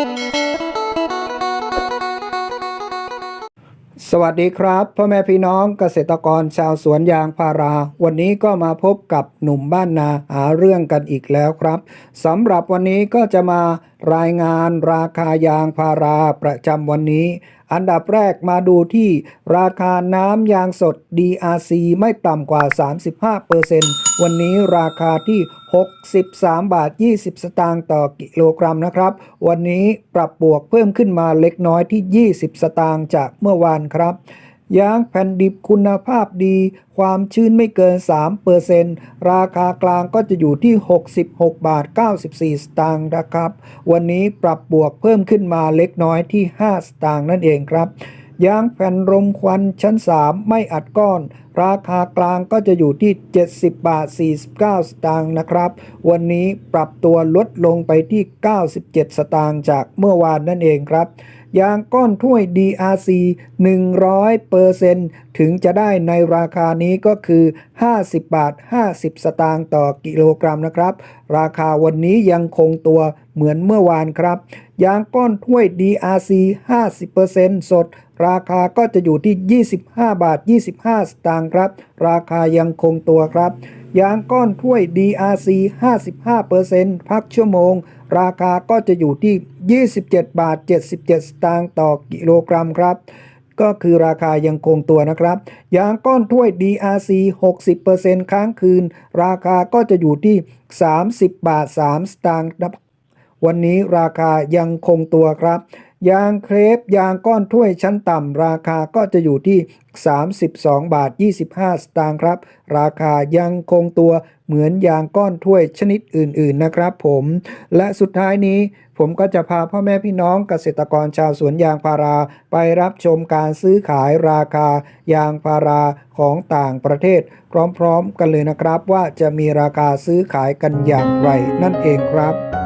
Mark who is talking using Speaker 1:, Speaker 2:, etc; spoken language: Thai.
Speaker 1: สวัสดีครับพ่อแม่พี่น้องเกษตรกรชาวสวนยางพารา วันนี้ก็มาพบกับหนุ่มบ้านนาหาเรื่องกันอีกแล้วครับสำหรับวันนี้ก็จะมารายงานราคายางพาราประจำวันนี้ อันดับแรกมาดูที่ราคาน้ำยางสด DRC ไม่ต่ำกว่า 35%วันนี้ราคาที่ 63 บาท 20 สตางค์ต่อกิโลกรัมนะครับ วันนี้ปรับบวกเพิ่มขึ้นมาเล็กน้อยที่ 20 สตางค์จากเมื่อวานครับ ยางแผ่นดิบคุณภาพดี ความชื้นไม่เกิน 3%ราคากลางก็จะอยู่ที่ 66 บาท 94 สตางค์นะครับ วันนี้ปรับบวกเพิ่มขึ้นมาเล็กน้อยที่ 5 สตางค์นั่นเองครับยางแผ่นรมควันชั้น 3 ไม่อัดก้อน ราคากลางก็จะอยู่ที่ 70 บาท 49 สตางค์นะครับ วันนี้ปรับตัวลดลงไปที่ 97 สตางค์จากเมื่อวานนั่นเองครับ ยางก้อนถ้วย DRC 100%ถึงจะได้ในราคานี้ก็คือ 50 บาท 50 สตางค์ต่อกิโลกรัมนะครับ ราคาวันนี้ยังคงตัวเหมือนเมื่อวานครับ ยางก้อนถ้วย DRC 50%สด ราคาก็จะอยู่ที่ 25 บาท 25 สตางค์ครับ ราคายังคงตัวครับยางก้อนถ้วย DRC 55%พักชั่วโมง ราคาก็จะอยู่ที่ 27 บาท 77 สตางค์ต่อกิโลกรัมครับ ก็คือราคายังคงตัวนะครับ ยางก้อนถ้วย DRC 60%ค้างคืน ราคาก็จะอยู่ที่ 30 บาท 3 สตางค์ วันนี้ราคายังคงตัวครับยางเครปยางก้อนถ้วยชั้นต่ำ ราคาก็จะอยู่ที่ 32 บาท 25 สตางค์ครับ ราคายังคงตัวเหมือนยางก้อนถ้วยชนิดอื่น ๆ นะครับผม และสุดท้ายนี้ผมก็จะพาพ่อแม่พี่น้องเกษตรกรชาวสวนยางพาราไปรับชมการซื้อขายราคายางพาราของต่างประเทศ พร้อม ๆ กันเลยนะครับว่าจะมีราคาซื้อขายกันอย่างไรนั่นเองครับ